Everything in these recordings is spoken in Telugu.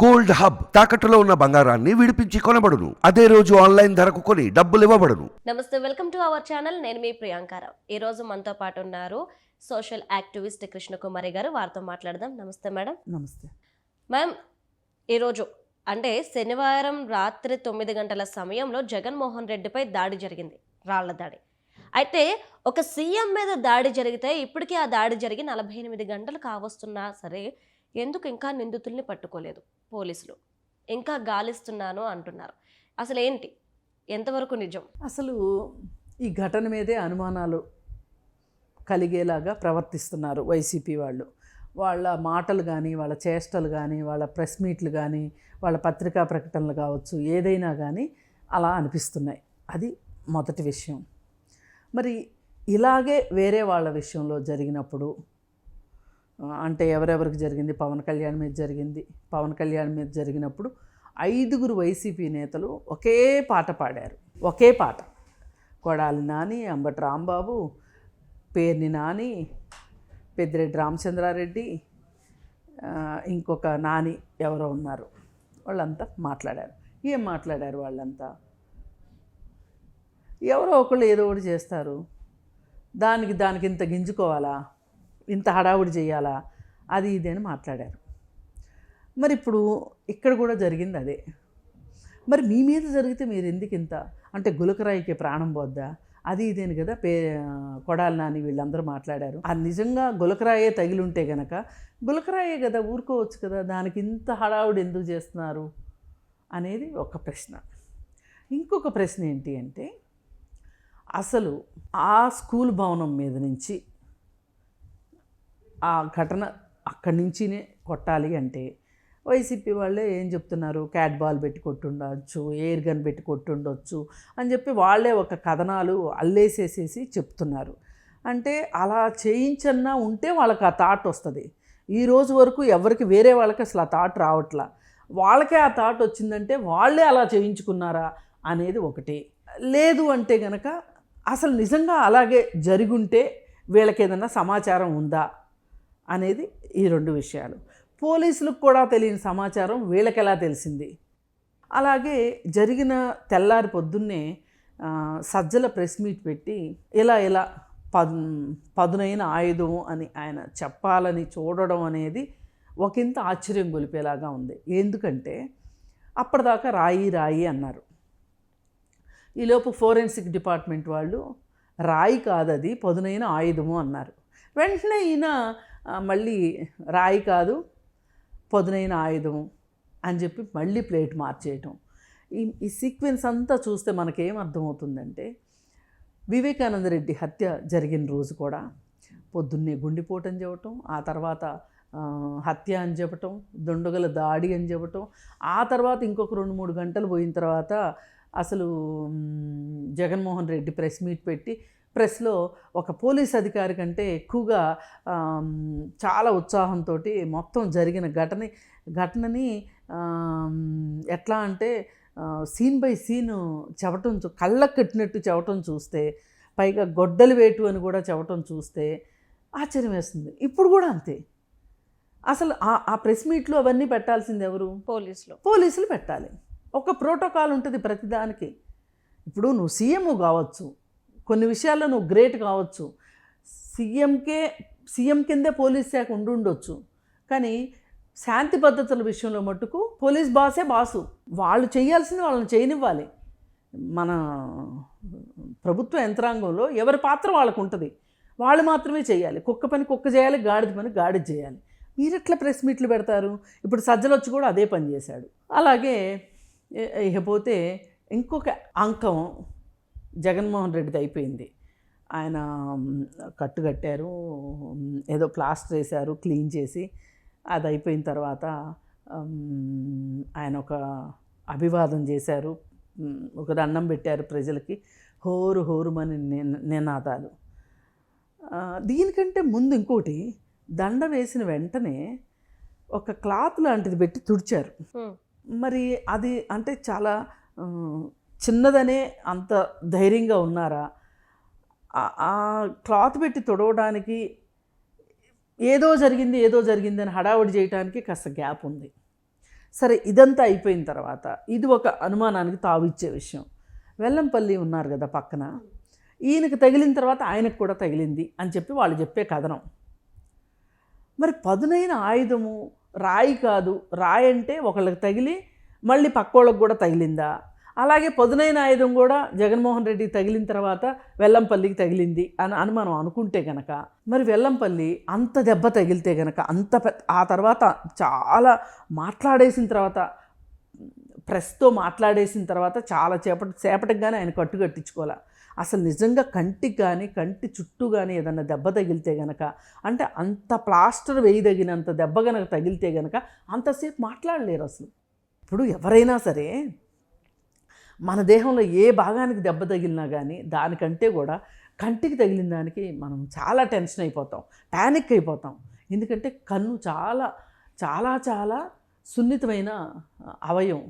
గోల్డ్ హబ్ తాకట్టులో ఉన్న బంగారాన్ని విడిపించి కొనబడును. అదే రోజు ఆన్లైన్ ధరకు కొని డబ్బులు ఇవ్వబడును. నమస్తే వెల్కమ్ టు అవర్ ఛానల్. నేను మీ ప్రియాంకారావు ఈ రోజు మనతో పాటు ఉన్నారు సోషల్ యాక్టివిస్ట్ కృష్ణకుమారి గారు. వారితో మాట్లాడదాం. నమస్తే మేడం. నమస్తే. మ్యామ్ ఈరోజు అంటే శనివారం రాత్రి తొమ్మిది గంటల సమయంలో జగన్మోహన్ రెడ్డిపై దాడి జరిగింది. రాళ్ళ దాడి. అయితే ఒక సీఎం మీద దాడి జరిగితే ఇప్పటికీ ఆ దాడి జరిగి నలభై ఎనిమిది గంటలు కావస్తున్నా సరే ఎందుకు ఇంకా నిందితుల్ని పట్టుకోలేదు? పోలీసులు. ఇంకా గాలిస్తున్నాను అంటున్నారు. అసలు ఏంటి ఎంతవరకు నిజం? అసలు ఈ ఘటన మీదే అనుమానాలు కలిగేలాగా ప్రవర్తిస్తున్నారు వైసీపీ వాళ్ళు. వాళ్ళ మాటలు కానీ వాళ్ళ చేష్టలు కానీ వాళ్ళ ప్రెస్ మీట్లు కానీ వాళ్ళ పత్రికా ప్రకటనలు కావచ్చు ఏదైనా కానీ అలా అనిపిస్తున్నాయి. అది మొదటి విషయం. మరి ఇలాగే వేరే వాళ్ళ విషయంలో జరిగినప్పుడు అంటే ఎవరెవరికి జరిగింది? పవన్ కళ్యాణ్ మీద జరిగింది. పవన్ కళ్యాణ్ మీద జరిగినప్పుడు ఐదుగురు వైసీపీ నేతలు ఒకే పాట పాడారు. ఒకే పాట. కొడాలి నాని అంబటి రాంబాబు పేర్ని నాని పెద్దిరెడ్డి రామచంద్రారెడ్డి ఇంకొక నాని ఎవరో ఉన్నారు. వాళ్ళంతా మాట్లాడారు. ఏం మాట్లాడారు వాళ్ళంతా? ఎవరో ఒకళ్ళు ఏదో ఒకటి చేస్తారు. దానికి దానికి ఇంత గింజుకోవాలా? ఇంత హడావుడి చేయాలా? అది ఇది అని మాట్లాడారు. మరి ఇప్పుడు ఇక్కడ కూడా జరిగింది అదే. మరి మీ మీద జరిగితే మీరు ఎందుకు ఇంత? అంటే గులకరాయికి ప్రాణం పోద్దా? అది ఇదేను కదా పే కొడాలి నాని వీళ్ళందరూ మాట్లాడారు. అది నిజంగా గులకరాయే తగిలి ఉంటే గనక గులకరాయే కదా ఊరుకోవచ్చు కదా? దానికి ఇంత హడావుడి ఎందుకు చేస్తున్నారు? అనేది ఒక ప్రశ్న. ఇంకొక ప్రశ్న ఏంటి అంటే అసలు ఆ స్కూల్ భవనం మీద నుంచి ఆ ఘటన అక్కడి నుంచినే కొట్టాలి అంటే వైసీపీ వాళ్ళే ఏం చెప్తున్నారు? క్యాట్ బాల్ పెట్టి కొట్టుండొచ్చు ఎయిర్ గన్ పెట్టి కొట్టుండొచ్చు అని చెప్పి వాళ్ళే ఒక కథనాలు అల్లేసేసేసి చెప్తున్నారు. అంటే అలా చేయించన్నా ఉంటే వాళ్ళకి ఆ థాట్ వస్తుంది. ఈ రోజు వరకు ఎవరికి వేరే వాళ్ళకి అసలు ఆ థాట్ రావట్లా. వాళ్ళకే ఆ థాట్ వచ్చిందంటే వాళ్ళే అలా చేయించుకున్నారా అనేది ఒకటి. లేదు అంటే గనక అసలు నిజంగా అలాగే జరుగుంటే వీళ్ళకి ఏదైనా సమాచారం ఉందా? అనేది ఈ రెండు విషయాలు. పోలీసులకు కూడా తెలియని సమాచారం వీళ్ళకెలా తెలిసింది? అలాగే జరిగిన తెల్లారి పొద్దున్నే సజ్జల ప్రెస్ మీట్ పెట్టి ఇలా ఇలా పద్ పదునైన ఆయుధం అని ఆయన చెప్పాలని చూడడం అనేది ఒకంత ఆశ్చర్యం గొలిపేలాగా ఉంది. ఎందుకంటే అప్పటిదాకా రాయి రాయి అన్నారు. ఈలోపు ఫోరెన్సిక్ డిపార్ట్మెంట్ వాళ్ళు రాయి కాదది పదునైన ఆయుధము అన్నారు. వెంటనే ఈయన మళ్ళీ రాయి కాదు పదునైన ఆయుధము అని చెప్పి మళ్ళీ ప్లేట్ మార్చేయటం. ఈ ఈ సీక్వెన్స్ అంతా చూస్తే మనకేం అర్థమవుతుందంటే వివేకానంద రెడ్డి హత్య జరిగిన రోజు కూడా పొద్దున్నే గుండెపోటని చెప్పటం ఆ తర్వాత హత్య అని చెప్పటం దుండగల దాడి అని చెప్పటం ఆ తర్వాత ఇంకొక రెండు మూడు గంటలు పోయిన తర్వాత అసలు జగన్మోహన్ రెడ్డి ప్రెస్ మీట్ పెట్టి ప్రెస్లో ఒక పోలీస్ అధికారి కంటే ఎక్కువగా చాలా ఉత్సాహంతో మొత్తం జరిగిన ఘటన ఘటనని ఎట్లా అంటే సీన్ బై సీన్ చెప్పటం చూ కళ్ళకు కట్టినట్టు చెప్పటం చూస్తే పైగా గొడ్డలి వేటు అని కూడా చెప్పటం చూస్తే ఆశ్చర్యం వేస్తుంది. ఇప్పుడు కూడా అంతే. అసలు ఆ- ఆ ప్రెస్ మీట్లో అవన్నీ పెట్టాల్సింది ఎవరు? పోలీసులు. పోలీసులు పెట్టాలి. ఒక ప్రోటోకాల్ ఉంటుంది ప్రతిదానికి. ఇప్పుడు నువ్వు సీఎం కావచ్చు. కొన్ని విషయాల్లో నువ్వు గ్రేట్ కావచ్చు. సీఎంకే సీఎం కిందే పోలీస్ శాఖ ఉండుండొచ్చు. కానీ శాంతి భద్రతల విషయంలో మట్టుకు పోలీస్ బాసే బాసు. వాళ్ళు చేయాల్సింది వాళ్ళని చేయనివ్వాలి. మన ప్రభుత్వ యంత్రాంగంలో ఎవరి పాత్ర వాళ్ళకు ఉంటుంది వాళ్ళు మాత్రమే చేయాలి. కుక్క పని కుక్క చేయాలి గాడిద పని గాడిద చేయాలి. మీరు ఎట్లా ప్రెస్ మీట్లు పెడతారు? ఇప్పుడు సజ్జలు వచ్చి కూడా అదే పని చేశాడు. అలాగే ఇకపోతే ఇంకొక అంకం జగన్మోహన్ రెడ్డిది అయిపోయింది. ఆయన కట్టు కట్టారు ఏదో ప్లాస్టర్ వేశారు క్లీన్ చేసి అది అయిపోయిన తర్వాత ఆయన ఒక అభివాదం చేశారు ఒక దండం పెట్టారు ప్రజలకి హోరు హోరుమని నిన- నినాదాలు. దీనికంటే ముందు ఇంకోటి దండ వేసిన వెంటనే ఒక క్లాత్ లాంటిది పెట్టి తుడిచారు. మరి అది అంటే చాలా చిన్నదనే అంత ధైర్యంగా ఉన్నారా? ఆ- క్లాత్ పెట్టి తుడవడానికి ఏదో జరిగింది ఏదో జరిగింది అని హడావుడి చేయడానికి కాస్త గ్యాప్ ఉంది. సరే ఇదంతా అయిపోయిన తర్వాత ఇది ఒక అనుమానానికి తావిచ్చే విషయం. వెల్లంపల్లి ఉన్నారు కదా పక్కన. ఈయనకి తగిలిన తర్వాత ఆయనకు కూడా తగిలింది అని చెప్పి వాళ్ళు చెప్పే కథనం. మరి పదునైన ఆయుధము రాయి కాదు రాయి అంటే ఒకళ్ళకి తగిలి మళ్ళీ పక్కోళ్ళకి కూడా తగిలిందా? అలాగే పదునైన ఆయుధం కూడా జగన్మోహన్ రెడ్డి తగిలిన తర్వాత వెల్లంపల్లికి తగిలింది అని అని మనం అనుకుంటే గనక. మరి వెల్లంపల్లి అంత దెబ్బ తగిలితే గనక అంత ఆ తర్వాత చాలా మాట్లాడేసిన తర్వాత ప్రెస్తో మాట్లాడేసిన తర్వాత చాలా చేపటి సేపటికి కానీ ఆయన కట్టు కట్టించుకోవాలి? అసలు నిజంగా కంటికి కానీ కంటి చుట్టూ కానీ ఏదన్నా దెబ్బ తగిలితే గనక అంటే అంత ప్లాస్టర్ వేయదగినంత దెబ్బ గనక తగిలితే గనక అంతసేపు మాట్లాడలేరు అసలు. ఇప్పుడు ఎవరైనా సరే మన దేహంలో ఏ భాగానికి దెబ్బ తగిలినా కానీ దానికంటే కూడా కంటికి తగిలిన దానికి మనం చాలా టెన్షన్ అయిపోతాం ప్యానిక్ అయిపోతాం. ఎందుకంటే కన్ను చాలా చాలా చాలా సున్నితమైన అవయవం.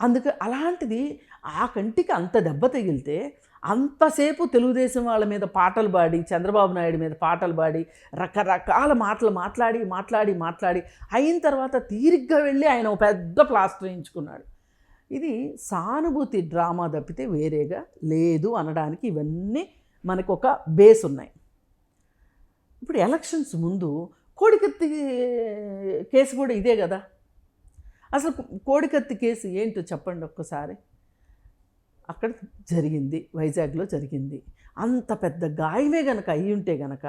అందుకే అలాంటిది ఆ కంటికి అంత దెబ్బ తగిలితే అంతసేపు తెలుగుదేశం వాళ్ళ మీద పాటలు పాడి చంద్రబాబు నాయుడు మీద పాటలు పాడి రకరకాల మాటలు మాట్లాడి మాట్లాడి మాట్లాడి అయిన తర్వాత తీరిగ్గా వెళ్ళి ఆయన ఒక పెద్ద ప్లాస్టర్ వేయించుకున్నాడు. ఇది సానుభూతి డ్రామా తప్పితే వేరేగా లేదు అనడానికి ఇవన్నీ మనకు ఒక బేస్ ఉన్నాయి. ఇప్పుడు ఎలక్షన్స్ ముందు కోడికత్తి కేసు కూడా ఇదే కదా. అసలు కోడికత్తి కేసు ఏంటో చెప్పండి ఒక్కసారి. అక్కడ జరిగింది వైజాగ్లో జరిగింది. అంత పెద్ద గాయమే గనక అయ్యి ఉంటే గనక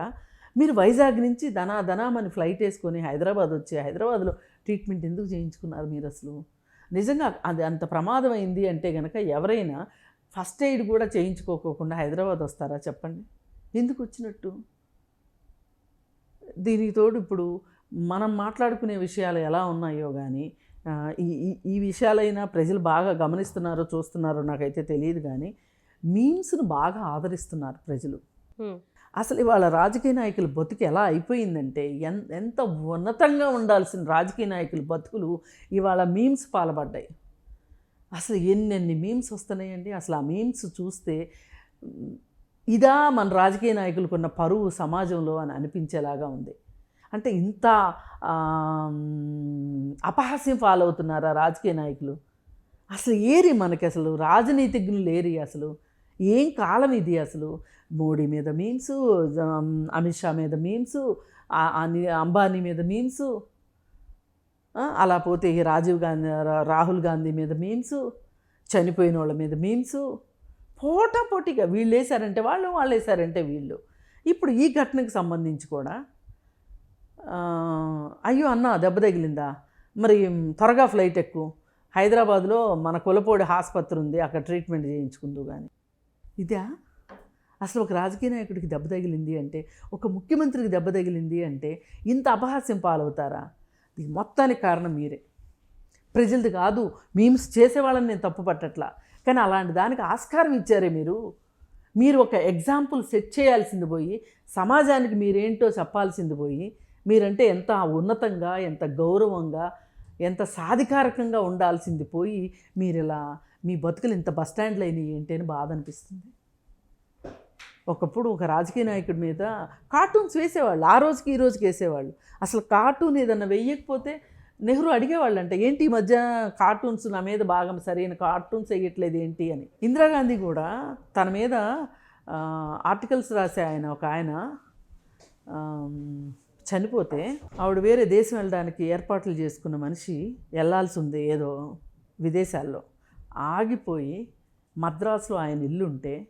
మీరు వైజాగ్ నుంచి ధనా ధనామని ఫ్లైట్ వేసుకొని హైదరాబాద్ వచ్చి హైదరాబాద్లో ట్రీట్మెంట్ ఎందుకు చేయించుకున్నారు మీరు అసలు? నిజంగా అది అంత ప్రమాదమైంది అంటే కనుక ఎవరైనా ఫస్ట్ ఎయిడ్ కూడా చేయించుకోకోకుండా హైదరాబాద్ వస్తారా చెప్పండి? ఎందుకు వచ్చినట్టు? దీనికి తోడు ఇప్పుడు మనం మాట్లాడుకునే విషయాలు ఎలా ఉన్నాయో కానీ ఈ ఈ- విషయాలైనా ప్రజలు బాగా గమనిస్తున్నారో చూస్తున్నారో నాకైతే తెలియదు కానీ మీమ్స్ను బాగా ఆదరిస్తున్నారు ప్రజలు. అసలు ఇవాళ రాజకీయ నాయకుల బతుకు ఎలా అయిపోయిందంటే ఎన్ ఎంత ఉన్నతంగా ఉండాల్సిన రాజకీయ నాయకుల బతుకులు ఇవాళ మీమ్స్ పాల్పడ్డాయి అసలు ఎన్నెన్ని మీమ్స్ వస్తున్నాయండి? అసలు ఆ మీమ్స్ చూస్తే ఇదా మన రాజకీయ నాయకులకున్న పరువు సమాజంలో అని అనిపించేలాగా ఉంది. అంటే ఇంత అపహాస్యం ఫాలో అవుతున్నారా రాజకీయ నాయకులు? అసలు ఏరి మనకి అసలు రాజనీతిజ్ఞులు ఏరి అసలు? ఏం కాలం ఇది అసలు? మోడీ మీద మీమ్స్ అమిత్ షా మీద మీమ్స్ అంబానీ మీద మీమ్స్ అలా పోతే రాజీవ్ గాంధీ రాహుల్ గాంధీ మీద మీమ్స్ చనిపోయిన వాళ్ళ మీద మీమ్స్ పోటా పోటీగా వీళ్ళు వేశారంటే వాళ్ళు వాళ్ళు వేశారంటే వీళ్ళు. ఇప్పుడు ఈ ఘటనకు సంబంధించి కూడా అయ్యో అన్న దెబ్బ తగిలిందా? మరి త్వరగా ఫ్లైట్ ఎక్కువ హైదరాబాద్లో మన కులపోడి ఆసుపత్రి ఉంది అక్కడ ట్రీట్మెంట్ చేయించుకుందు కానీ ఇదా? అసలు ఒక రాజకీయ నాయకుడికి దెబ్బ తగిలింది అంటే ఒక ముఖ్యమంత్రికి దెబ్బ తగిలింది అంటే ఇంత అపహాస్యం పాలవుతారా? దీనికి మొత్తానికి కారణం మీరే. ప్రజలది కాదు మేము చేసేవాళ్ళని నేను తప్పు పట్టట్లా. కానీ అలాంటి దానికి ఆస్కారం ఇచ్చారే మీరు. మీరు ఒక ఎగ్జాంపుల్ సెట్ చేయాల్సింది పోయి సమాజానికి మీరేంటో చెప్పాల్సింది పోయి మీరంటే ఎంత ఉన్నతంగా ఎంత గౌరవంగా ఎంత సాధికారకంగా ఉండాల్సింది పోయి మీరు ఇలా మీ బతుకులు ఇంత బస్ స్టాండ్లో అయినాయి ఏంటి అని బాధ అనిపిస్తుంది. ఒకప్పుడు ఒక రాజకీయ నాయకుడి మీద కార్టూన్స్ వేసేవాళ్ళు ఆ రోజుకి ఈ రోజుకి వేసేవాళ్ళు. అసలు కార్టూన్ ఏదన్నా వేయకపోతే నెహ్రూ అడిగేవాళ్ళు అంట ఏంటి ఈ మధ్య కార్టూన్స్ నా మీద బాగా సరైన కార్టూన్స్ వేయట్లేదు ఏంటి? అని. ఇందిరాగాంధీ కూడా తన మీద ఆర్టికల్స్ రాసే ఆయన ఒక ఆయన చనిపోతే ఆవిడ వేరే దేశం వెళ్ళడానికి ఏర్పాట్లు చేసుకున్న మనిషి వెళ్ళాల్సి ఉంది ఏదో విదేశాల్లో. ఆగిపోయి మద్రాసులో ఆయన ఇల్లు ఉంటే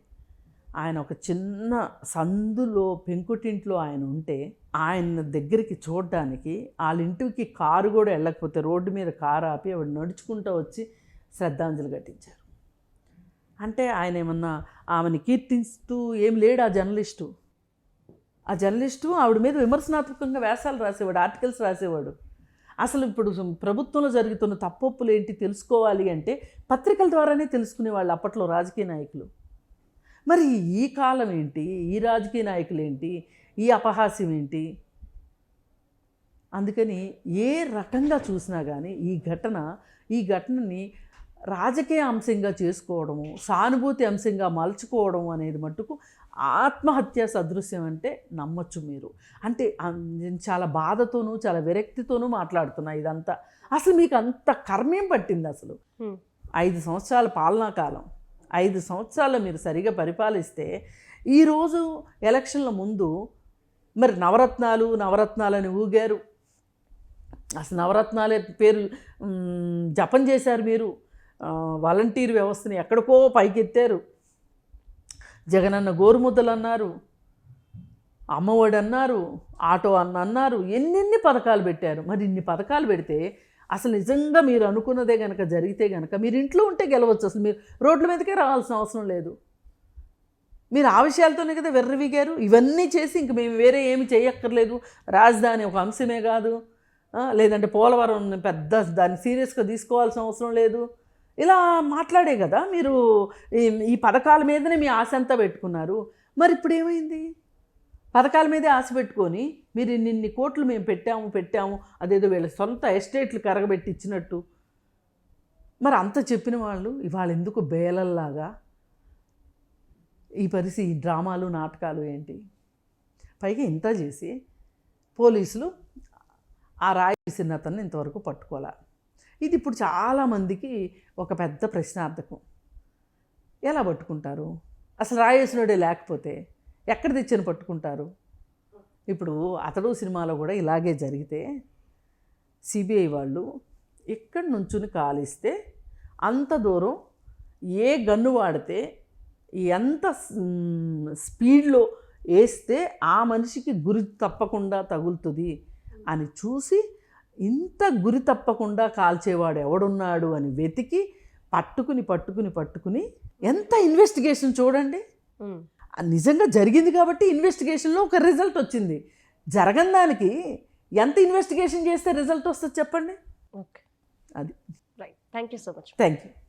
ఆయన ఒక చిన్న సందులో పెంకుటింట్లో ఆయన ఉంటే ఆయన దగ్గరికి చూడడానికి వాళ్ళ ఇంటికి కారు కూడా వెళ్ళకపోతే రోడ్డు మీద కారు ఆపి ఆవిడ నడుచుకుంటూ వచ్చి శ్రద్ధాంజలి ఘటించారు. అంటే ఆయన ఏమన్నా ఆమెని కీర్తిస్తూ ఏం లేడు ఆ జర్నలిస్టు. ఆ జర్నలిస్టు ఆవిడ మీద విమర్శనాత్మకంగా వ్యాసాలు రాసేవాడు ఆర్టికల్స్ రాసేవాడు. అసలు ఇప్పుడు ప్రభుత్వంలో జరుగుతున్న తప్పొప్పులు ఏంటి తెలుసుకోవాలి అంటే పత్రికల ద్వారానే తెలుసుకునేవాళ్ళు అప్పట్లో రాజకీయ నాయకులు. మరి ఈ కాలం ఏంటి? ఈ రాజకీయ నాయకులు ఏంటి? ఈ అపహాస్యం ఏంటి? అందుకని ఏ రకంగా చూసినా కానీ ఈ ఘటన ఈ ఘటనని రాజకీయ అంశంగా చేసుకోవడము సానుభూతి అంశంగా మలుచుకోవడం అనేది మట్టుకు ఆత్మహత్య సదృశ్యం అంటే నమ్మొచ్చు మీరు. అంటే నేను చాలా బాధతోనూ చాలా విరక్తితోనూ మాట్లాడుతున్నా ఇదంతా. అసలు మీకు అంత కర్మేం పట్టింది అసలు. ఐదు సంవత్సరాల పాలనా కాలం. ఐదు సంవత్సరాలు మీరు సరిగా పరిపాలిస్తే ఈరోజు ఎలక్షన్ల ముందు మరి నవరత్నాలు నవరత్నాలని ఊగారు. అసలు నవరత్నాలే పేరు జపం చేశారు మీరు. వాలంటీర్ వ్యవస్థని ఎక్కడికో పైకెత్తారు. జగనన్న గోరుముద్దలు అన్నారు అమ్మఒడి అన్నారు ఆటో అన్న అన్నారు ఎన్నెన్ని పథకాలు పెట్టారు. మరి ఇన్ని పథకాలు పెడితే అసలు నిజంగా మీరు అనుకున్నదే కనుక జరిగితే కనుక మీరు ఇంట్లో ఉంటే గెలవచ్చు. అసలు మీరు రోడ్ల మీదకే రావాల్సిన అవసరం లేదు. మీరు ఆ విషయాలతోనే కదా వెర్రవిగారు. ఇవన్నీ చేసి ఇంక మేము వేరే ఏమి చేయక్కర్లేదు. రాజధాని ఒక అంశమే కాదు. లేదంటే పోలవరం పెద్ద దాన్ని సీరియస్గా తీసుకోవాల్సిన అవసరం లేదు. ఇలా మాట్లాడే కదా మీరు ఈ- ఈ పథకాల మీదనే మీ ఆశ అంతా పెట్టుకున్నారు. మరి ఇప్పుడు ఏమైంది? పథకాల మీదే ఆశ పెట్టుకొని మీరు ఇన్ని కోట్లు మేము పెట్టాము పెట్టాము అదేదో వీళ్ళ సొంత ఎస్టేట్లు కరగబెట్టి ఇచ్చినట్టు. మరి అంత చెప్పిన వాళ్ళు ఇవాళ ఎందుకు బేలల్లాగా? ఈ పరిస్థితి ఈ డ్రామాలు నాటకాలు ఏంటి? పైగా ఇంత చేసి పోలీసులు ఆ రాయి అతన్ని ఇంతవరకు పట్టుకోలే. ఇది ఇప్పుడు చాలామందికి ఒక పెద్ద ప్రశ్నార్థకం. ఎలా పట్టుకుంటారు? అసలు రాయేసినోడే లేకపోతే ఎక్కడ తెచ్చిన పట్టుకుంటారు? ఇప్పుడు అతడు సినిమాలో కూడా ఇలాగే జరిగితే సిబిఐ వాళ్ళు ఎక్కడి నుంచుని కాలిస్తే అంత దూరం ఏ గన్ను వాడితే ఎంత స్పీడ్లో వేస్తే ఆ మనిషికి గురి తప్పకుండా తగులుతుంది అని చూసి ఇంత గురి తప్పకుండా కాల్చేవాడు ఎవడున్నాడు అని వెతికి పట్టుకుని పట్టుకుని పట్టుకుని ఎంత ఇన్వెస్టిగేషన్ చూడండి. నిజంగా జరిగింది కాబట్టి ఇన్వెస్టిగేషన్లో ఒక రిజల్ట్ వచ్చింది. జరగని దానికి ఎంత ఇన్వెస్టిగేషన్ చేస్తే రిజల్ట్ వస్తుంది చెప్పండి? ఓకే అది. Right thank you so much thank you